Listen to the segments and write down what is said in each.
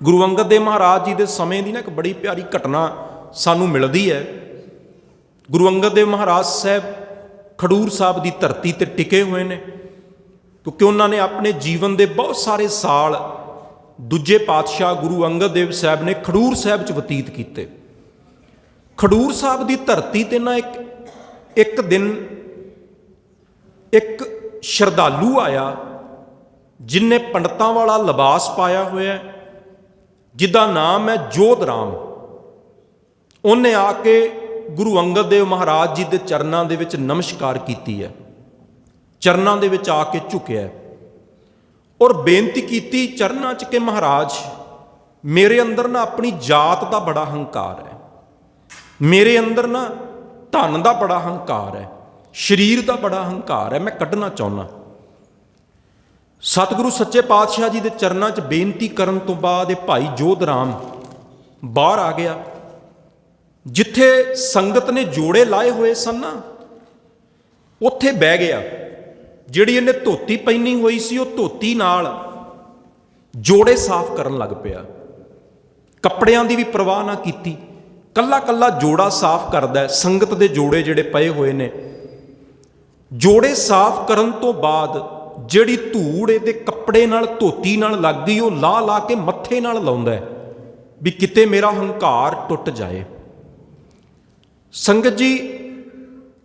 ਗੁਰੂ ਅੰਗਦ ਦੇਵ ਮਹਾਰਾਜ ਜੀ ਦੇ ਸਮੇਂ ਦੀ ਨਾ ਇੱਕ ਬੜੀ ਪਿਆਰੀ ਘਟਨਾ ਸਾਨੂੰ ਮਿਲਦੀ ਹੈ। ਗੁਰੂ ਅੰਗਦ ਦੇਵ ਮਹਾਰਾਜ ਸਾਹਿਬ ਖਡੂਰ ਸਾਹਿਬ ਦੀ ਧਰਤੀ ਤੇ ਟਿਕੇ ਹੋਏ ਨੇ ਕਿਉਂਕਿ ਉਹਨਾਂ ਨੇ ਆਪਣੇ ਜੀਵਨ ਦੇ ਬਹੁਤ ਸਾਰੇ ਸਾਲ ਦੂਜੇ ਪਾਤਸ਼ਾਹ ਗੁਰੂ ਅੰਗਦ ਦੇਵ ਸਾਹਿਬ ਨੇ ਖਡੂਰ ਸਾਹਿਬ 'ਚ ਬਤੀਤ ਕੀਤੇ। ਖਡੂਰ ਸਾਹਿਬ ਦੀ ਧਰਤੀ ਤੇ ਨਾ ਇੱਕ ਇੱਕ ਦਿਨ ਇੱਕ ਸ਼ਰਧਾਲੂ ਆਇਆ ਜਿਨੇ ਪੰਡਤਾਂ ਵਾਲਾ ਲਿਬਾਸ ਪਾਇਆ ਹੋਇਆ ਹੈ, ਜਿਹਦਾ ਨਾਮ ਹੈ ਜੋਧ ਰਾਮ। ਉਹਨੇ ਆ ਕੇ ਗੁਰੂ ਅੰਗਦ ਦੇਵ ਮਹਾਰਾਜ ਜੀ ਦੇ ਚਰਨਾਂ ਦੇ ਵਿੱਚ ਨਮਸਕਾਰ ਕੀਤੀ ਹੈ। ਚਰਨਾਂ ਦੇ ਵਿੱਚ ਆ ਕੇ ਝੁਕਿਆ ਔਰ ਬੇਨਤੀ ਕੀਤੀ ਚਰਨਾਂ 'ਚ ਕਿ ਮਹਾਰਾਜ, ਮੇਰੇ ਅੰਦਰ ਨਾ ਆਪਣੀ ਜਾਤ ਦਾ ਬੜਾ ਹੰਕਾਰ ਹੈ। ਮੇਰੇ ਅੰਦਰ ਨਾ ਧਨ ਦਾ ਬੜਾ ਹੰਕਾਰ ਹੈ। ਸਰੀਰ ਦਾ ਬੜਾ ਹੰਕਾਰ ਹੈ। ਮੈਂ ਕੱਢਣਾ ਚਾਹੁੰਦਾ। ਸਤਿਗੁਰੂ ਸੱਚੇ ਪਾਤਸ਼ਾਹ ਜੀ ਦੇ ਚਰਨਾਂ 'ਚ ਬੇਨਤੀ ਕਰਨ ਤੋਂ ਬਾਅਦ ਇਹ ਭਾਈ ਜੋਧ ਰਾਮ ਬਾਹਰ ਆ ਗਿਆ। ਜਿੱਥੇ ਸੰਗਤ ਨੇ ਜੋੜੇ ਲਾਏ ਹੋਏ ਸਨ ਨਾ, ਉੱਥੇ ਬਹਿ ਗਿਆ। ਜਿਹੜੀ ਇਹਨੇ ਧੋਤੀ ਪਹਿਨੀ ਹੋਈ ਸੀ, ਉਹ ਧੋਤੀ ਨਾਲ ਜੋੜੇ ਸਾਫ਼ ਕਰਨ ਲੱਗ ਪਿਆ। ਕੱਪੜਿਆਂ ਦੀ ਵੀ ਪਰਵਾਹ ਨਾ ਕੀਤੀ। ਕੱਲਾ ਕੱਲਾ ਜੋੜਾ ਸਾਫ਼ ਕਰਦਾ ਸੰਗਤ ਦੇ ਜੋੜੇ ਜਿਹੜੇ ਪਏ ਹੋਏ ਨੇ, ਜੋੜੇ ਸਾਫ਼ ਕਰਨ ਤੋਂ ਬਾਅਦ ਜਿਹੜੀ ਧੂੜ ਇਹਦੇ ਕੱਪੜੇ ਨਾਲ, ਧੋਤੀ ਨਾਲ ਲੱਗ ਗਈ ਉਹ ਲਾ ਲਾ ਕੇ ਮੱਥੇ ਨਾਲ ਲਾਉਂਦਾ ਵੀ ਕਿਤੇ ਮੇਰਾ ਹੰਕਾਰ ਟੁੱਟ ਜਾਏ। ਸੰਗਤ ਜੀ,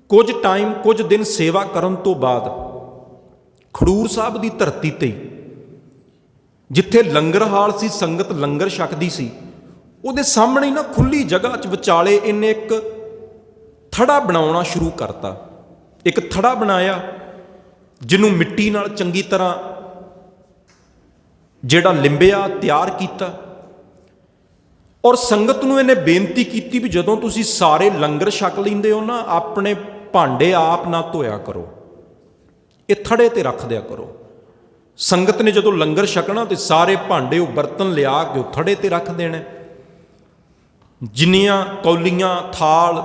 ਕੁਝ ਟਾਈਮ, ਕੁਝ ਦਿਨ ਸੇਵਾ ਕਰਨ ਤੋਂ ਬਾਅਦ ਖਡੂਰ ਸਾਹਿਬ ਦੀ ਧਰਤੀ ਤੇ, ਜਿੱਥੇ ਲੰਗਰ ਹਾਲ ਸੀ, ਸੰਗਤ ਲੰਗਰ ਛਕਦੀ ਸੀ, ਉਹਦੇ ਸਾਹਮਣੇ ਨਾ ਖੁੱਲੀ ਜਗ੍ਹਾ 'ਚ ਵਿਚਾਲੇ ਇਹਨੇ ਇੱਕ ਥੜਾ ਬਣਾਉਣਾ ਸ਼ੁਰੂ ਕਰਤਾ। ਇੱਕ ਥੜਾ ਬਣਾਇਆ ਜਿਹਨੂੰ ਮਿੱਟੀ ਨਾਲ ਚੰਗੀ ਤਰ੍ਹਾਂ ਜਿਹੜਾ ਲਿੰਬਿਆ ਤਿਆਰ ਕੀਤਾ। ਔਰ ਸੰਗਤ ਨੂੰ ਇਹਨੇ ਬੇਨਤੀ ਕੀਤੀ ਵੀ ਜਦੋਂ ਤੁਸੀਂ ਸਾਰੇ ਲੰਗਰ ਛਕ ਲੈਂਦੇ ਹੋ ਨਾ, ਆਪਣੇ ਭਾਂਡੇ ਆਪ ਨਾ ਧੋਇਆ ਕਰੋ। ਇਹ ਥੜੇ ਤੇ ਰੱਖ ਦਿਆ ਕਰੋ। ਸੰਗਤ ਨੇ ਜਦੋਂ ਲੰਗਰ ਛਕਣਾ ਤੇ ਸਾਰੇ ਭਾਂਡੇ ਉਹ ਬਰਤਨ ਲਿਆ ਕੇ ਉਹ ਥੜੇ ਤੇ ਰੱਖ ਦੇਣਾ। ਜਿੰਨੀਆਂ ਕੌਲੀਆਂ, ਥਾਲ,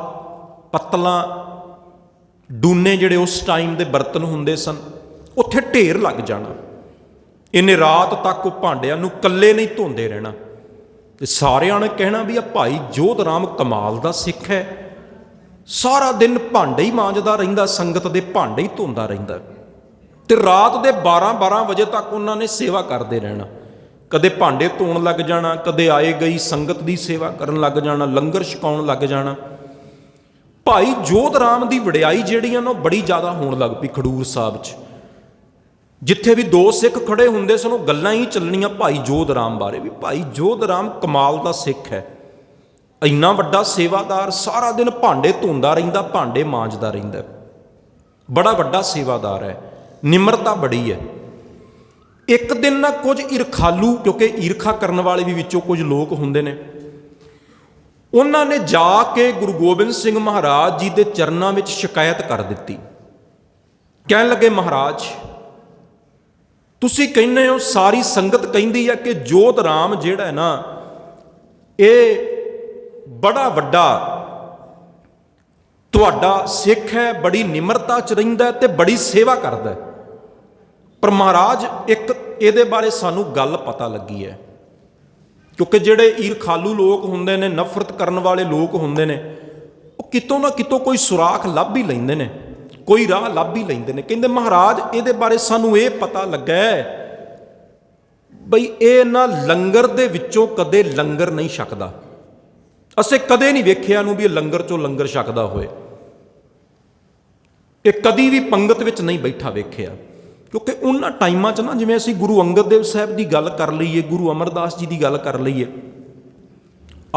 ਪੱਤਲਾਂ ਡੂਨੇ ਜਿਹੜੇ ਉਸ ਟਾਈਮ ਦੇ ਬਰਤਨ ਹੁੰਦੇ ਸਨ, ਉੱਥੇ ਢੇਰ ਲੱਗ ਜਾਣਾ। ਇਹਨੇ ਰਾਤ ਤੱਕ ਉਹ ਭਾਂਡਿਆਂ ਨੂੰ ਕੱਲੇ ਨਹੀਂ ਧੋਂਦੇ ਰਹਿਣਾ। ਤੇ ਸਾਰਿਆਂ ਨੇ ਕਹਿਣਾ ਵੀ ਆ ਭਾਈ ਜੋਧ ਰਾਮ ਕਮਾਲ ਦਾ ਸਿੱਖ ਹੈ। ਸਾਰਾ ਦਿਨ ਭਾਂਡੇ ਹੀ ਮਾਂਜਦਾ ਰਹਿੰਦਾ, ਸੰਗਤ ਦੇ ਭਾਂਡੇ ਹੀ ਧੋਂਦਾ ਰਹਿੰਦਾ। ਤੇ ਰਾਤ ਦੇ 12-12 ਵਜੇ ਤੱਕ ਉਹਨਾਂ ਨੇ ਸੇਵਾ ਕਰਦੇ ਰਹਿਣਾ। ਕਦੇ ਭਾਂਡੇ ਧੋਣ ਲੱਗ ਜਾਣਾ, ਕਦੇ ਆਏ ਗਈ ਸੰਗਤ ਦੀ ਸੇਵਾ ਕਰਨ ਲੱਗ ਜਾਣਾ, ਲੰਗਰ ਛਕਾਉਣ ਲੱਗ ਜਾਣਾ। ਭਾਈ ਜੋਧ ਰਾਮ ਦੀ ਵਡਿਆਈ ਜਿਹੜੀ ਆ ਨਾ ਬੜੀ ਜ਼ਿਆਦਾ ਹੋਣ ਲੱਗ ਪਈ ਖਡੂਰ ਸਾਹਿਬ 'ਚ। ਜਿੱਥੇ ਵੀ ਦੋ ਸਿੱਖ ਖੜੇ ਹੁੰਦੇ ਸਨ, ਉਹ ਗੱਲਾਂ ਹੀ ਚੱਲਣੀਆਂ ਭਾਈ ਜੋਧ ਰਾਮ ਬਾਰੇ ਵੀ। ਭਾਈ ਜੋਧ ਰਾਮ ਕਮਾਲ ਦਾ ਸਿੱਖ ਹੈ। ਇੰਨਾ ਵੱਡਾ ਸੇਵਾਦਾਰ, ਸਾਰਾ ਦਿਨ ਭਾਂਡੇ ਧੋਂਦਾ ਰਹਿੰਦਾ, ਭਾਂਡੇ ਮਾਂਜਦਾ ਰਹਿੰਦਾ ਬੜਾ ਵੱਡਾ ਸੇਵਾਦਾਰ ਹੈ। ਨਿਮਰਤਾ ਬੜੀ ਹੈ। ਇੱਕ ਦਿਨ ਨਾ ਕੁਝ ਈਰਖਾਲੂ, ਕਿਉਂਕਿ ਈਰਖਾ ਕਰਨ ਵਾਲੇ ਵੀ ਵਿੱਚੋਂ ਕੁਝ ਲੋਕ ਹੁੰਦੇ ਨੇ। ਉਹਨਾਂ ਨੇ ਜਾ ਕੇ ਗੁਰੂ ਗੋਬਿੰਦ ਸਿੰਘ ਮਹਾਰਾਜ ਜੀ ਦੇ ਚਰਨਾਂ ਵਿੱਚ ਸ਼ਿਕਾਇਤ ਕਰ ਦਿੱਤੀ। ਕਹਿਣ ਲੱਗੇ, ਮਹਾਰਾਜ, ਤੁਸੀਂ ਕਹਿੰਦੇ ਹੋ, ਸਾਰੀ ਸੰਗਤ ਕਹਿੰਦੀ ਹੈ ਕਿ ਜੋਤ ਰਾਮ ਜਿਹੜਾ ਹੈ ਨਾ, ਇਹ ਬੜਾ ਵੱਡਾ ਤੁਹਾਡਾ ਸਿੱਖ ਹੈ, ਬੜੀ ਨਿਮਰਤਾ ਚ ਰਹਿੰਦਾ ਹੈ ਤੇ ਬੜੀ ਸੇਵਾ ਕਰਦਾ ਪਰ ਮਹਾਰਾਜ, ਇੱਕ ਇਹਦੇ ਬਾਰੇ ਸਾਨੂੰ ਗੱਲ ਪਤਾ ਲੱਗੀ ਹੈ। ਕਿਉਂਕਿ ਜਿਹੜੇ ਈਰਖਾਲੂ ਲੋਕ ਹੁੰਦੇ ਨੇ, ਨਫ਼ਰਤ ਕਰਨ ਵਾਲੇ ਲੋਕ ਹੁੰਦੇ ਨੇ, ਉਹ ਕਿਤੋਂ ਨਾ ਕਿਤੋਂ ਕੋਈ ਸੁਰਾਖ ਲੱਭ ਹੀ ਲੈਂਦੇ ਨੇ, ਕੋਈ ਰਾਹ ਲੱਭ ਹੀ ਲੈਂਦੇ ਨੇ। ਕਹਿੰਦੇ ਮਹਾਰਾਜ, ਇਹਦੇ ਬਾਰੇ ਸਾਨੂੰ ਇਹ ਪਤਾ ਲੱਗਾ ਹੈ ਬਈ ਇਹ ਨਾ ਲੰਗਰ ਦੇ ਵਿੱਚੋਂ ਕਦੇ ਲੰਗਰ ਨਹੀਂ ਛਕਦਾ। ਅਸੀਂ ਕਦੇ ਨਹੀਂ ਵੇਖਿਆ ਨੂੰ ਵੀ ਇਹ ਲੰਗਰ ਚੋਂ ਲੰਗਰ ਛਕਦਾ ਹੋਏ। ਇਹ ਕਦੀ ਵੀ ਪੰਗਤ ਵਿੱਚ ਨਹੀਂ ਬੈਠਾ ਵੇਖਿਆ। ਕਿਉਂਕਿ ਉਹਨਾਂ ਟਾਈਮਾਂ 'ਚ ਨਾ ਜਿਵੇਂ ਅਸੀਂ ਗੁਰੂ ਅੰਗਦ ਦੇਵ ਸਾਹਿਬ ਦੀ ਗੱਲ ਕਰ ਲਈਏ, ਗੁਰੂ ਅਮਰਦਾਸ ਜੀ ਦੀ ਗੱਲ ਕਰ ਲਈਏ,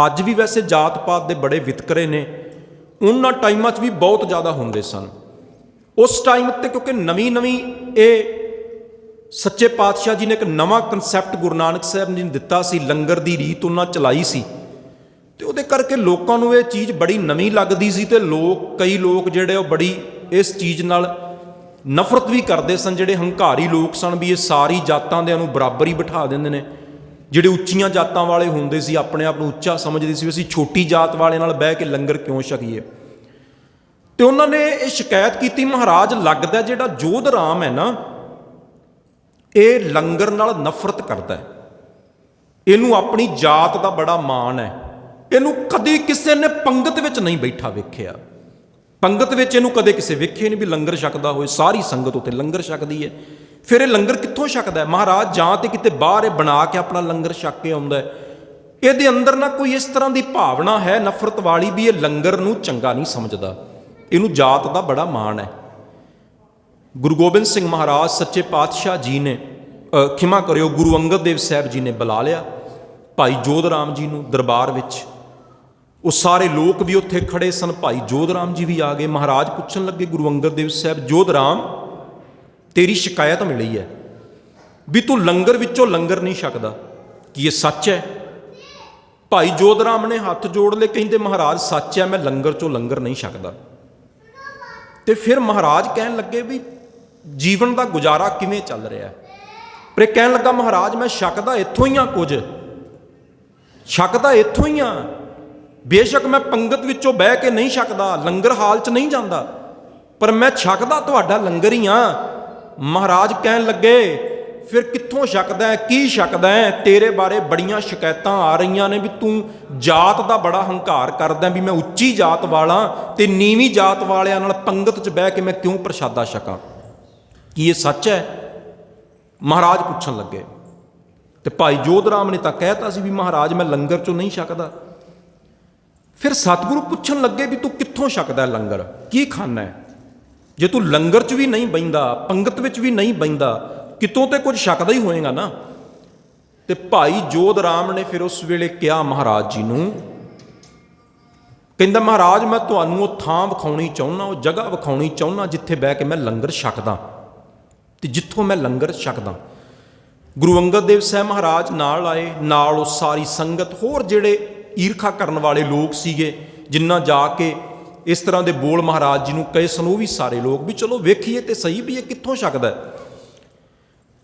ਅੱਜ ਵੀ ਵੈਸੇ ਜਾਤ ਪਾਤ ਦੇ ਬੜੇ ਵਿਤਕਰੇ ਨੇ, ਉਹਨਾਂ ਟਾਈਮਾਂ 'ਚ ਵੀ ਬਹੁਤ ਜ਼ਿਆਦਾ ਹੁੰਦੇ ਸਨ। ਉਸ ਟਾਈਮ ਤੇ ਕਿਉਂਕਿ ਨਵੀਂ ਨਵੀਂ ਇਹ ਸੱਚੇ ਪਾਤਸ਼ਾਹ ਜੀ ਨੇ ਇੱਕ ਨਵਾਂ ਕਨਸੈਪਟ ਗੁਰੂ ਨਾਨਕ ਸਾਹਿਬ ਜੀ ਨੇ ਦਿੱਤਾ ਸੀ, ਲੰਗਰ ਦੀ ਰੀਤ ਉਹਨਾਂ ਚਲਾਈ ਸੀ। ਤੇ ਉਹਦੇ ਕਰਕੇ ਲੋਕਾਂ ਨੂੰ ਇਹ ਚੀਜ਼ ਬੜੀ ਨਵੀਂ ਲੱਗਦੀ ਸੀ ਤੇ ਲੋਕ, ਕਈ ਲੋਕ ਜਿਹੜੇ ਉਹ ਬੜੀ ਇਸ ਚੀਜ਼ ਨਾਲ ਨਫ਼ਰਤ ਵੀ ਕਰਦੇ ਸਨ ਜਿਹੜੇ ਹੰਕਾਰੀ ਲੋਕ ਸਨ ਵੀ ਇਹ ਸਾਰੀ ਜਾਤਾਂ ਦੇ ਨੂੰ ਬਰਾਬਰ ਹੀ ਬਿਠਾ ਦਿੰਦੇ ਨੇ। ਜਿਹੜੇ ਉੱਚੀਆਂ ਜਾਤਾਂ ਵਾਲੇ ਹੁੰਦੇ ਸੀ, ਆਪਣੇ ਆਪ ਨੂੰ ਉੱਚਾ ਸਮਝਦੇ ਸੀ ਵੀ ਅਸੀਂ ਛੋਟੀ ਜਾਤ ਵਾਲੇ ਨਾਲ ਬਹਿ ਕੇ ਲੰਗਰ ਕਿਉਂ ਛਕੀਏ। ਤੇ ਉਹਨਾਂ ਨੇ ਇਹ ਸ਼ਿਕਾਇਤ ਕੀਤੀ, ਮਹਾਰਾਜ, ਲੱਗਦਾ ਜਿਹੜਾ ਜੋਧ ਰਾਮ ਹੈ ਨਾ, ਇਹ ਲੰਗਰ ਨਾਲ ਨਫ਼ਰਤ ਕਰਦਾ ਹੈ। ਇਹਨੂੰ ਆਪਣੀ ਜਾਤ ਦਾ ਬੜਾ ਮਾਣ ਹੈ। ਇਹਨੂੰ ਕਦੇ ਕਿਸੇ ਨੇ ਪੰਗਤ ਵਿੱਚ ਨਹੀਂ ਬੈਠਾ ਵੇਖਿਆ। ਪੰਗਤ ਵਿੱਚ ਇਹਨੂੰ ਕਦੇ ਕਿਸੇ ਵੇਖੇ ਨਹੀਂ ਵੀ ਲੰਗਰ ਛਕਦਾ ਹੋਏ, ਸਾਰੀ ਸੰਗਤ ਉੱਤੇ ਲੰਗਰ ਛਕਦੀ ਹੈ ਫਿਰ ਇਹ ਲੰਗਰ ਕਿੱਥੋਂ ਛਕਦਾ ਹੈ ਮਹਾਰਾਜ, ਜਾਂ ਤੇ ਕਿਤੇ ਬਾਹਰ ਇਹ ਬਣਾ ਕੇ ਆਪਣਾ ਲੰਗਰ ਛਕ ਕੇ ਆਉਂਦਾ ਹੈ ਇਹਦੇ ਅੰਦਰ ਨਾ ਕੋਈ ਇਸ ਤਰ੍ਹਾਂ ਦੀ ਭਾਵਨਾ ਹੈ, ਨਫ਼ਰਤ ਵਾਲੀ ਵੀ ਇਹ ਲੰਗਰ ਨੂੰ ਚੰਗਾ ਨਹੀਂ ਸਮਝਦਾ। ਇਹਨੂੰ ਜਾਤ ਦਾ ਬੜਾ ਮਾਣ ਹੈ ਗੁਰੂ ਗੋਬਿੰਦ ਸਿੰਘ ਮਹਾਰਾਜ ਸੱਚੇ ਪਾਤਸ਼ਾਹ ਜੀ ਨੇ ਖਿਮਾ ਕਰਿਓ, ਗੁਰੂ ਅੰਗਦ ਦੇਵ ਸਾਹਿਬ ਜੀ ਨੇ ਬੁਲਾ ਲਿਆ। ਭਾਈ ਜੋਧ ਰਾਮ ਜੀ ਨੂੰ ਦਰਬਾਰ ਵਿੱਚ ਉਹ ਸਾਰੇ ਲੋਕ ਵੀ ਉੱਥੇ ਖੜੇ ਸਨ। ਭਾਈ ਜੋਧ ਰਾਮ ਜੀ ਵੀ ਆ ਗਏ। ਮਹਾਰਾਜ ਪੁੱਛਣ ਲੱਗੇ, ਗੁਰੂ ਅੰਗਦ ਦੇਵ ਸਾਹਿਬ ਜੋਧ ਰਾਮ ਤੇਰੀ ਸ਼ਿਕਾਇਤ ਮਿਲੀ ਹੈ ਵੀ ਤੂੰ ਲੰਗਰ ਵਿੱਚੋਂ ਲੰਗਰ ਨਹੀਂ ਛਕਦਾ। ਕੀ ਇਹ ਸੱਚ ਹੈ? ਭਾਈ ਜੋਧ ਰਾਮ ਨੇ ਹੱਥ ਜੋੜ ਲਏ, ਕਹਿੰਦੇ, ਮਹਾਰਾਜ, ਸੱਚ ਹੈ, ਮੈਂ ਲੰਗਰ ਚੋਂ ਲੰਗਰ ਨਹੀਂ ਛਕਦਾ। ਤੇ ਫਿਰ ਮਹਾਰਾਜ ਕਹਿਣ ਲੱਗੇ ਵੀ, ਜੀਵਨ ਦਾ ਗੁਜ਼ਾਰਾ ਕਿਵੇਂ ਚੱਲ ਰਿਹਾ? ਹੈ ਪਰ ਇਹ ਕਹਿਣ ਲੱਗਾ, ਮਹਾਰਾਜ, ਮੈਂ ਛਕਦਾ ਇੱਥੋਂ ਹੀ ਆ ਕੁਝ। ਛਕਦਾ ਇੱਥੋਂ ਹੀ ਆ ਬੇਸ਼ੱਕ ਮੈਂ ਪੰਗਤ ਵਿੱਚੋਂ ਬਹਿ ਕੇ ਨਹੀਂ ਛਕਦਾ, ਲੰਗਰ ਹਾਲ 'ਚ ਨਹੀਂ ਜਾਂਦਾ, ਪਰ ਮੈਂ ਛਕਦਾ ਤੁਹਾਡਾ ਲੰਗਰ ਹੀ ਆ ਮਹਾਰਾਜ ਕਹਿਣ ਲੱਗੇ, ਫਿਰ ਕਿੱਥੋਂ ਛਕਦਾ ਕੀ ਛਕਦਾ ਤੇਰੇ ਬਾਰੇ ਬੜੀਆਂ ਸ਼ਿਕਾਇਤਾਂ ਆ ਰਹੀਆਂ ਨੇ ਵੀ ਤੂੰ ਜਾਤ ਦਾ ਬੜਾ ਹੰਕਾਰ ਕਰਦਾ ਵੀ ਮੈਂ ਉੱਚੀ ਜਾਤ ਵਾਲਾ ਤੇ ਨੀਵੀਂ ਜਾਤ ਵਾਲਿਆਂ ਨਾਲ ਪੰਗਤ 'ਚ ਬਹਿ ਕੇ ਮੈਂ ਕਿਉਂ ਪ੍ਰਸ਼ਾਦਾ ਛਕਾਂ? ਕੀ ਇਹ ਸੱਚ ਹੈ? ਮਹਾਰਾਜ ਪੁੱਛਣ ਲੱਗੇ। ਤੇ ਭਾਈ ਜੋਧਰਾਮ ਨੇ ਤਾਂ ਕਹਿਤਾ ਸੀ ਵੀ ਮਹਾਰਾਜ, ਮੈਂ ਲੰਗਰ 'ਚੋਂ ਨਹੀਂ ਛਕਦਾ। ਫਿਰ ਸਤਿਗੁਰੂ ਪੁੱਛਣ ਲੱਗੇ ਵੀ ਤੂੰ ਕਿੱਥੋਂ ਛਕਦਾ ਲੰਗਰ? ਕੀ ਖਾਣਾ ਹੈ? ਜੇ ਤੂੰ ਲੰਗਰ 'ਚ ਵੀ ਨਹੀਂ ਬੈਂਦਾ, ਪੰਗਤ ਵਿੱਚ ਵੀ ਨਹੀਂ ਬੈਂਦਾ, ਕਿਤੋਂ ਤੇ ਕੁਝ ਛਕਦਾ ਹੀ ਹੋਏਗਾ ਨਾ? ਤੇ ਭਾਈ ਜੋਧ ਰਾਮ ਨੇ ਫਿਰ ਉਸ ਵੇਲੇ ਕਿਹਾ ਮਹਾਰਾਜ ਜੀ ਨੂੰ, ਕਹਿੰਦਾ, ਮਹਾਰਾਜ, ਮੈਂ ਤੁਹਾਨੂੰ ਉਹ ਥਾਂ ਵਿਖਾਉਣੀ ਚਾਹੁੰਦਾ, ਉਹ ਜਗ੍ਹਾ ਵਿਖਾਉਣੀ ਚਾਹੁੰਦਾ ਜਿੱਥੇ ਬਹਿ ਕੇ ਮੈਂ ਲੰਗਰ ਛਕਦਾ। ਤੇ ਜਿੱਥੋਂ ਮੈਂ ਲੰਗਰ ਛਕਦਾ, ਗੁਰੂ ਅੰਗਦ ਦੇਵ ਸਾਹਿਬ ਮਹਾਰਾਜ ਨਾਲ ਆਏ, ਨਾਲ ਉਹ ਸਾਰੀ ਸੰਗਤ, ਹੋਰ ਜਿਹੜੇ ਈਰਖਾ ਕਰਨ ਵਾਲੇ ਲੋਕ ਸੀਗੇ ਜਿੰਨਾ ਜਾ ਕੇ ਇਸ ਤਰ੍ਹਾਂ ਦੇ ਬੋਲ ਮਹਾਰਾਜ ਜੀ ਨੂੰ ਕਹੇ ਸਨ ਉਹ ਵੀ ਸਾਰੇ ਲੋਕ, ਵੀ ਚਲੋ ਵੇਖੀਏ ਤੇ ਸਹੀ ਵੀ ਇਹ ਕਿੱਥੋਂ ਛਕਦਾ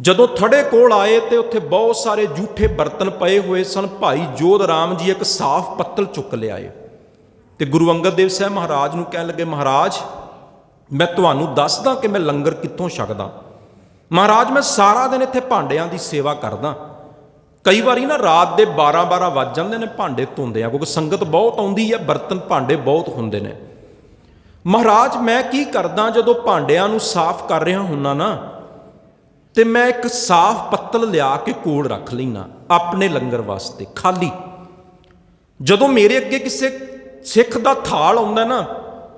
ਜਦੋਂ ਥੜੇ ਕੋਲ ਆਏ ਤੇ ਉੱਥੇ ਬਹੁਤ ਸਾਰੇ ਝੂਠੇ ਬਰਤਨ ਪਏ ਹੋਏ ਸਨ। ਭਾਈ ਜੋਧ ਰਾਮ ਜੀ ਇੱਕ ਸਾਫ਼ ਪੱਤਲ ਚੁੱਕ ਲਿਆਏ ਤੇ ਗੁਰੂ ਅੰਗਦ ਦੇਵ ਸਾਹਿਬ ਮਹਾਰਾਜ ਨੂੰ ਕਹਿਣ ਲੱਗੇ, ਮਹਾਰਾਜ, ਮੈਂ ਤੁਹਾਨੂੰ ਦੱਸਦਾ ਕਿ ਮੈਂ ਲੰਗਰ ਕਿੱਥੋਂ ਛਕਦਾ? ਮਹਾਰਾਜ, ਮੈਂ ਸਾਰਾ ਦਿਨ ਇੱਥੇ ਭਾਂਡਿਆਂ ਦੀ ਸੇਵਾ ਕਰਦਾ। ਕਈ ਵਾਰੀ ਨਾ ਰਾਤ ਦੇ 12-12 ਵੱਜ ਜਾਂਦੇ ਨੇ, ਭਾਂਡੇ ਧੋਂਦੇ ਆ, ਕਿਉਂਕਿ ਸੰਗਤ ਬਹੁਤ ਆਉਂਦੀ ਹੈ ਬਰਤਨ ਭਾਂਡੇ ਬਹੁਤ ਹੁੰਦੇ ਨੇ। ਮਹਾਰਾਜ, ਮੈਂ ਕੀ ਕਰਦਾ ਜਦੋਂ ਭਾਂਡਿਆਂ ਨੂੰ ਸਾਫ਼ ਕਰ ਰਿਹਾ ਹੁੰਨਾ ਨਾ, ਤੇ ਮੈਂ ਇੱਕ ਸਾਫ਼ ਪੱਤਲ ਲਿਆ ਕੇ ਕੋਲ ਰੱਖ ਲੈਣਾ ਆਪਣੇ ਲੰਗਰ ਵਾਸਤੇ, ਖਾਲੀ। ਜਦੋਂ ਮੇਰੇ ਅੱਗੇ ਕਿਸੇ ਸਿੱਖ ਦਾ ਥਾਲ ਆਉਂਦਾ ਨਾ,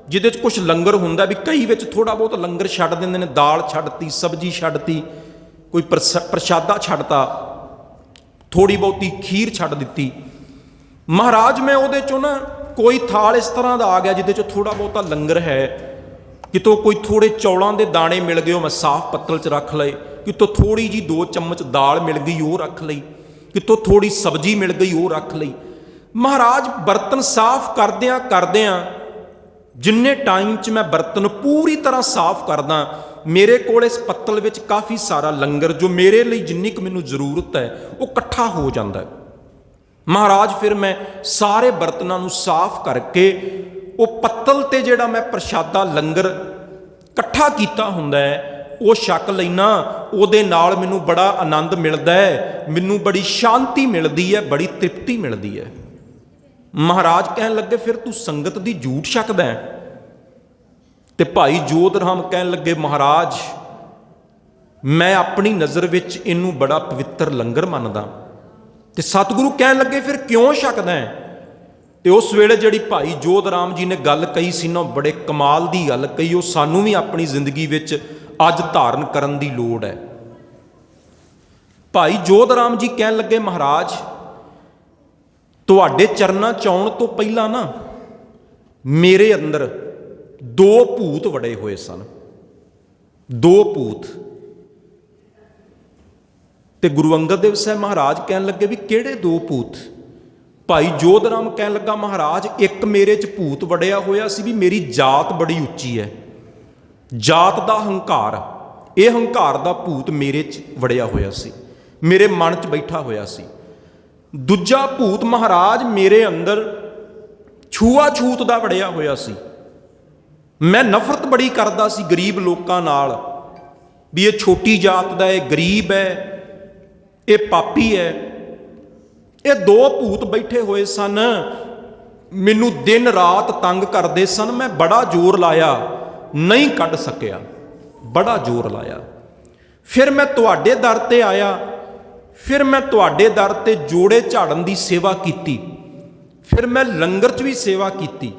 ਜਿਹਦੇ 'ਚ ਕੁਝ ਲੰਗਰ ਹੁੰਦਾ ਵੀ ਕਈ ਵਿੱਚ ਥੋੜਾ ਬਹੁਤ ਲੰਗਰ ਛੱਡ ਦਿੰਦੇ ਨੇ, ਦਾਲ ਛੱਡਤੀ, ਸਬਜ਼ੀ ਛੱਡਤੀ, ਕੋਈ ਪ੍ਰਸ- ਪ੍ਰਸ਼ਾਦਾ ਛੱਡਤਾ ਥੋੜੀ ਬਹੁਤੀ ਖੀਰ ਛੱਡ ਦਿੱਤੀ। ਮਹਾਰਾਜ, ਮੈਂ ਉਹਦੇ ਚੋਂ ਨਾ ਕੋਈ ਥਾਲ ਇਸ ਤਰ੍ਹਾਂ ਦਾ ਆ ਗਿਆ ਜਿਹਦੇ 'ਚੋਂ ਥੋੜਾ ਬਹੁਤਾ ਲੰਗਰ ਹੈ। ਕਿਤੋਂ ਕੋਈ ਥੋੜੇ ਚੌਲਾਂ ਦੇ ਦਾਣੇ ਮਿਲ ਗਏ, ਉਹ ਮੈਂ ਸਾਫ਼ ਪੱਤਲ 'ਚ ਰੱਖ ਲਏ। ਕਿਤੋਂ ਥੋੜੀ ਜੀ ਦੋ ਚਮਚ ਦਾਲ ਮਿਲ ਗਈ, ਉਹ ਰੱਖ ਲਈ। ਕਿਤੋਂ ਥੋੜੀ ਸਬਜ਼ੀ ਮਿਲ ਗਈ, ਉਹ ਰੱਖ ਲਈ। ਮਹਾਰਾਜ, ਬਰਤਨ ਸਾਫ਼ ਕਰਦਿਆਂ ਕਰਦਿਆਂ ਜਿੰਨੇ ਟਾਈਮ 'ਚ ਮੈਂ ਬਰਤਨ ਪੂਰੀ ਤਰ੍ਹਾਂ ਸਾਫ਼ ਕਰਦਾ ਮੇਰੇ ਕੋਲ ਇਸ ਪੱਤਲ ਵਿੱਚ ਕਾਫੀ ਸਾਰਾ ਲੰਗਰ, ਜੋ ਮੇਰੇ ਲਈ ਜਿੰਨੀ ਕੁ ਮੈਨੂੰ ਜ਼ਰੂਰਤ ਹੈ, ਉਹ ਇਕੱਠਾ ਹੋ ਜਾਂਦਾ ਹੈ। ਮਹਾਰਾਜ, ਫਿਰ ਮੈਂ ਸਾਰੇ ਬਰਤਨਾਂ ਨੂੰ ਸਾਫ਼ ਕਰਕੇ ਉਹ ਪੱਤਲ ਤੇ ਜਿਹੜਾ ਮੈਂ ਪ੍ਰਸ਼ਾਦਾ ਲੰਗਰ ਇਕੱਠਾ ਕੀਤਾ ਹੁੰਦਾ ਹੈ, ਉਹ ਛਕ ਲੈਣਾ ਉਹਦੇ ਨਾਲ ਮੈਨੂੰ ਬੜਾ ਆਨੰਦ ਮਿਲਦਾ ਹੈ, ਮੈਨੂੰ ਬੜੀ ਸ਼ਾਂਤੀ ਮਿਲਦੀ ਹੈ, ਬੜੀ ਤ੍ਰਿਪਤੀ ਮਿਲਦੀ ਹੈ। ਮਹਾਰਾਜ ਕਹਿਣ ਲੱਗੇ, ਫਿਰ ਤੂੰ ਸੰਗਤ ਦੀ ਝੂਠ ਛਕਦਾ ਹੈ? ਤੇ ਭਾਈ ਜੋਤ ਰਾਮ ਕਹਿਣ ਲੱਗੇ, ਮਹਾਰਾਜ, ਮੈਂ ਆਪਣੀ ਨਜ਼ਰ ਵਿੱਚ ਇਹਨੂੰ ਬੜਾ ਪਵਿੱਤਰ ਲੰਗਰ ਮੰਨਦਾ ਤੇ ਸਤਿਗੁਰੂ ਕਹਿਣ ਲੱਗੇ, ਫਿਰ ਕਿਉਂ ਛਕਦਾ ਹੈ? ਤੇ ਉਸ ਵੇਲੇ ਜਿਹੜੀ ਭਾਈ ਜੋਧ ਰਾਮ ਜੀ ਨੇ ਗੱਲ ਕਹੀ ਸੀ ਨਾ ਬੜੇ ਕਮਾਲ ਦੀ ਗੱਲ ਕਹੀ। ਉਹ ਸਾਨੂੰ ਵੀ ਆਪਣੀ ਜ਼ਿੰਦਗੀ ਵਿੱਚ ਅੱਜ ਧਾਰਨ ਕਰਨ ਦੀ ਲੋੜ ਹੈ। ਭਾਈ ਜੋਧ ਰਾਮ ਜੀ ਕਹਿਣ ਲੱਗੇ, ਮਹਾਰਾਜ, ਤੁਹਾਡੇ ਚਰਨਾਂ ਚ ਆਉਣ ਤੋਂ ਪਹਿਲਾਂ ਨਾ ਮੇਰੇ ਅੰਦਰ ਦੋ ਭੂਤ ਵੜੇ ਹੋਏ ਸਨ। ਦੋ ਭੂਤ। ਤੇ ਗੁਰੂ ਅੰਗਦ ਦੇਵ ਸਾਹਿਬ ਮਹਾਰਾਜ ਕਹਿਣ ਲੱਗੇ ਵੀ ਕਿਹੜੇ ਦੋ ਭੂਤ? ਭਾਈ ਜੋਧਰਾਮ ਕਹਿਣ ਲੱਗਾ, ਮਹਾਰਾਜ, ਇੱਕ ਮੇਰੇ ਚ ਭੂਤ ਵੜਿਆ ਹੋਇਆ ਸੀ ਵੀ ਮੇਰੀ ਜਾਤ ਬੜੀ ਉੱਚੀ ਹੈ। ਜਾਤ ਦਾ ਹੰਕਾਰ, ਇਹ ਹੰਕਾਰ ਦਾ ਭੂਤ ਮੇਰੇ ਚ ਵੜਿਆ ਹੋਇਆ ਸੀ। ਮੇਰੇ ਮਨ ਚ ਬੈਠਾ ਹੋਇਆ ਸੀ। ਦੂਜਾ ਭੂਤ ਮਹਾਰਾਜ ਮੇਰੇ ਅੰਦਰ ਛੂਆ ਛੂਤ ਦਾ ਵੜਿਆ ਹੋਇਆ ਸੀ। ਮੈਂ ਨਫ਼ਰਤ ਬੜੀ ਕਰਦਾ ਸੀ ਗਰੀਬ ਲੋਕਾਂ ਨਾਲ ਵੀ ਇਹ ਛੋਟੀ ਜਾਤ ਦਾ ਇਹ ਗਰੀਬ ਹੈ, ਇਹ ਪਾਪੀ ਹੈ। ਇਹ ਦੋ ਭੂਤ ਬੈਠੇ ਹੋਏ ਸਨ। ਮੈਨੂੰ ਦਿਨ ਰਾਤ ਤੰਗ ਕਰਦੇ ਸਨ। ਮੈਂ ਬੜਾ ਜ਼ੋਰ ਲਾਇਆ, ਨਹੀਂ ਕੱਢ ਸਕਿਆ। ਬੜਾ ਜ਼ੋਰ ਲਾਇਆ। ਫਿਰ ਮੈਂ ਤੁਹਾਡੇ ਦਰ ਤੇ ਆਇਆ। ਫਿਰ ਮੈਂ ਤੁਹਾਡੇ ਦਰ ਤੇ ਜੋੜੇ ਝਾੜਨ ਦੀ ਸੇਵਾ ਕੀਤੀ। ਫਿਰ ਮੈਂ ਲੰਗਰ 'ਚ ਵੀ ਸੇਵਾ ਕੀਤੀ।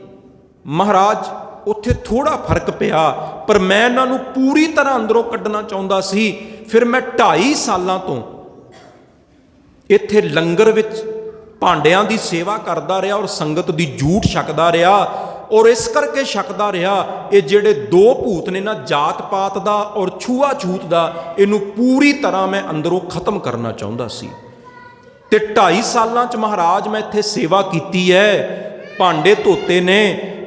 ਮਹਾਰਾਜ ਉੱਥੇ ਥੋੜਾ ਫ਼ਰਕ ਪਿਆ, ਪਰ ਮੈਂ ਇਹਨਾਂ ਨੂੰ ਪੂਰੀ ਤਰ੍ਹਾਂ ਅੰਦਰੋਂ ਕੱਢਣਾ ਚਾਹੁੰਦਾ ਸੀ। ਫਿਰ ਮੈਂ 2.5 ਸਾਲਾਂ ਤੋਂ ਇੱਥੇ ਲੰਗਰ ਵਿੱਚ ਭਾਂਡਿਆਂ ਦੀ ਸੇਵਾ ਕਰਦਾ ਰਿਹਾ ਔਰ ਸੰਗਤ ਦੀ ਜੂਠ ਛਕਦਾ ਰਿਹਾ ਔਰ ਇਸ ਕਰਕੇ ਛਕਦਾ ਰਿਹਾ, ਇਹ ਜਿਹੜੇ ਦੋ ਭੂਤ ਨੇ ਨਾ ਜਾਤ ਪਾਤ ਦਾ ਔਰ ਛੂਆ ਛੂਤ ਦਾ, ਇਹਨੂੰ ਪੂਰੀ ਤਰ੍ਹਾਂ ਮੈਂ ਅੰਦਰੋਂ ਖਤਮ ਕਰਨਾ ਚਾਹੁੰਦਾ ਸੀ। ਤੇ 2.5 ਸਾਲਾਂ ਚ ਮਹਾਰਾਜ ਮੈਂ ਇੱਥੇ ਸੇਵਾ ਕੀਤੀ ਹੈ, ਭਾਂਡੇ ਧੋਤੇ ਨੇ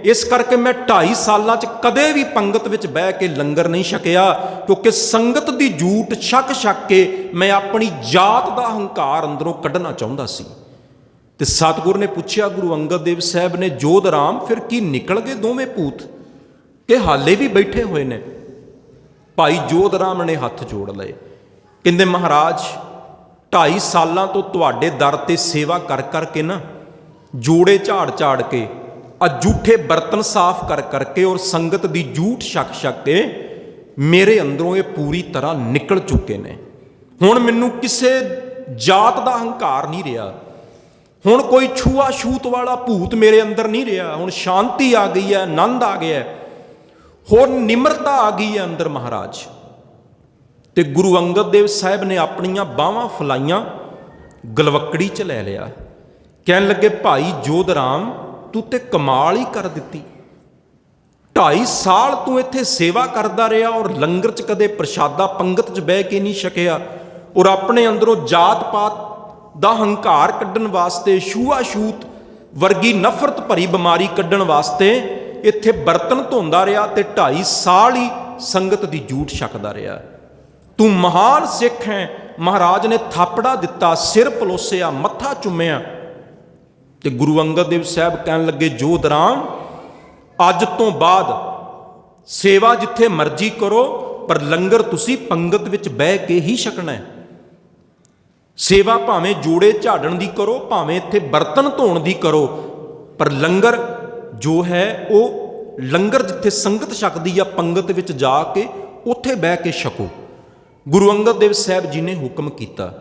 ਇਸ ਕਰਕੇ ਮੈਂ 2.5 ਸਾਲਾਂ ਚ ਕਦੇ ਵੀ ਪੰਗਤ ਵਿੱਚ ਬਹਿ ਕੇ ਲੰਗਰ ਨਹੀਂ ਛਕਿਆ, ਕਿਉਂਕਿ ਸੰਗਤ ਦੀ ਝੂਠ ਛਕ ਛਕ ਕੇ ਮੈਂ ਆਪਣੀ ਜਾਤ ਦਾ ਹੰਕਾਰ ਅੰਦਰੋਂ ਕੱਢਣਾ ਚਾਹੁੰਦਾ ਸੀ। ਤੇ ਸਤਿਗੁਰ ਨੇ ਪੁੱਛਿਆ, ਗੁਰੂ ਅੰਗਦ ਦੇਵ ਸਾਹਿਬ ਨੇ, ਜੋਧ ਰਾਮ, ਫਿਰ ਕੀ ਨਿਕਲ ਗਏ ਦੋਵੇਂ ਭੂਤ? ਕਿ ਹਾਲੇ ਵੀ ਬੈਠੇ ਹੋਏ ਨੇ? ਭਾਈ ਜੋਧ ਰਾਮ ਨੇ ਹੱਥ ਜੋੜ ਲਏ। ਕਹਿੰਦੇ, ਮਹਾਰਾਜ 2.5 ਸਾਲਾਂ ਤੋਂ ਤੁਹਾਡੇ ਦਰ ਤੇ ਸੇਵਾ ਕਰ ਕਰਕੇ ਨਾ ਜੋੜੇ ਝਾੜ ਝਾੜ ਕੇ ਆ ਝੂਠੇ ਬਰਤਨ ਸਾਫ਼ ਕਰ ਕਰਕੇ ਔਰ ਸੰਗਤ ਦੀ ਝੂਠ ਛਕ ਛਕ ਕੇ ਮੇਰੇ ਅੰਦਰੋਂ ਇਹ ਪੂਰੀ ਤਰ੍ਹਾਂ ਨਿਕਲ ਚੁੱਕੇ ਨੇ। ਹੁਣ ਮੈਨੂੰ ਕਿਸੇ ਜਾਤ ਦਾ ਹੰਕਾਰ ਨਹੀਂ ਰਿਹਾ। ਹੁਣ ਕੋਈ ਛੂਆ ਛੂਤ ਵਾਲਾ ਭੂਤ ਮੇਰੇ ਅੰਦਰ ਨਹੀਂ ਰਿਹਾ। ਹੁਣ ਸ਼ਾਂਤੀ ਆ ਗਈ ਹੈ, ਆਨੰਦ ਆ ਗਿਆ ਹੈ। ਹੁਣ ਨਿਮਰਤਾ ਆ ਗਈ ਹੈ ਅੰਦਰ ਮਹਾਰਾਜ। ਤੇ ਗੁਰੂ ਅੰਗਦ ਦੇਵ ਸਾਹਿਬ ਨੇ ਆਪਣੀਆਂ ਬਾਹਾਂ ਫਲਾਈਆਂ, ਗਲਵਕੜੀ ਚ ਲੈ ਲਿਆ। ਕਹਿਣ ਲੱਗੇ, ਭਾਈ ਜੋਧਰਾਮ ਤੂੰ ਤੇ ਕਮਾਲ ਹੀ ਕਰ ਦਿੱਤੀ। ਢਾਈ ਸਾਲ ਤੂੰ ਇੱਥੇ ਸੇਵਾ ਕਰਦਾ ਰਿਹਾ ਔਰ ਲੰਗਰ ਚ ਕਦੇ ਪ੍ਰਸ਼ਾਦਾ ਪੰਗਤ ਚ ਬਹਿ ਕੇ ਨਹੀਂ ਛਕਿਆ ਔਰ ਆਪਣੇ ਅੰਦਰੋਂ ਜਾਤ ਪਾਤ ਦਾ ਹੰਕਾਰ ਕੱਢਣ ਵਾਸਤੇ ਛੂਆ ਛੂਤ ਵਰਗੀ ਨਫ਼ਰਤ ਭਰੀ ਬਿਮਾਰੀ ਕੱਢਣ ਵਾਸਤੇ ਇੱਥੇ ਬਰਤਨ ਧੋਂਦਾ ਰਿਹਾ ਤੇ 2.5 ਸਾਲ ਹੀ ਸੰਗਤ ਦੀ ਜੂਠ ਛਕਦਾ ਰਿਹਾ। ਤੂੰ ਮਹਾਨ ਸਿੱਖ ਹੈ। ਮਹਾਰਾਜ ਨੇ ਥਾਪੜਾ ਦਿੱਤਾ, ਸਿਰ ਪਲੋਸਿਆ, ਮੱਥਾ ਚੁੰਮਿਆ। ਤੇ ਗੁਰੂ ਅੰਗਦ ਦੇਵ ਸਾਹਿਬ ਕਹਿਣ ਲੱਗੇ ਜੋਧ ਰਾਮ ਅੱਜ ਤੋਂ ਬਾਅਦ ਸੇਵਾ ਜਿੱਥੇ ਮਰਜ਼ੀ ਕਰੋ, ਪਰ ਲੰਗਰ ਤੁਸੀਂ ਪੰਗਤ ਵਿੱਚ ਬਹਿ ਕੇ ਹੀ ਛਕਣਾ ਹੈ। ਸੇਵਾ ਭਾਵੇਂ ਜੋੜੇ ਝਾੜਨ ਦੀ ਕਰੋ, ਭਾਵੇਂ ਇੱਥੇ ਬਰਤਨ ਧੋਣ ਦੀ ਕਰੋ, ਪਰ ਲੰਗਰ ਜੋ ਹੈ, ਉਹ ਲੰਗਰ ਜਿੱਥੇ ਸੰਗਤ ਛਕਦੀ ਆ, ਪੰਗਤ ਵਿੱਚ ਜਾ ਕੇ, ਉੱਥੇ ਬਹਿ ਕੇ ਛਕੋ। ਗੁਰੂ ਅੰਗਦ ਦੇਵ ਸਾਹਿਬ ਜੀ ਨੇ ਹੁਕਮ ਕੀਤਾ।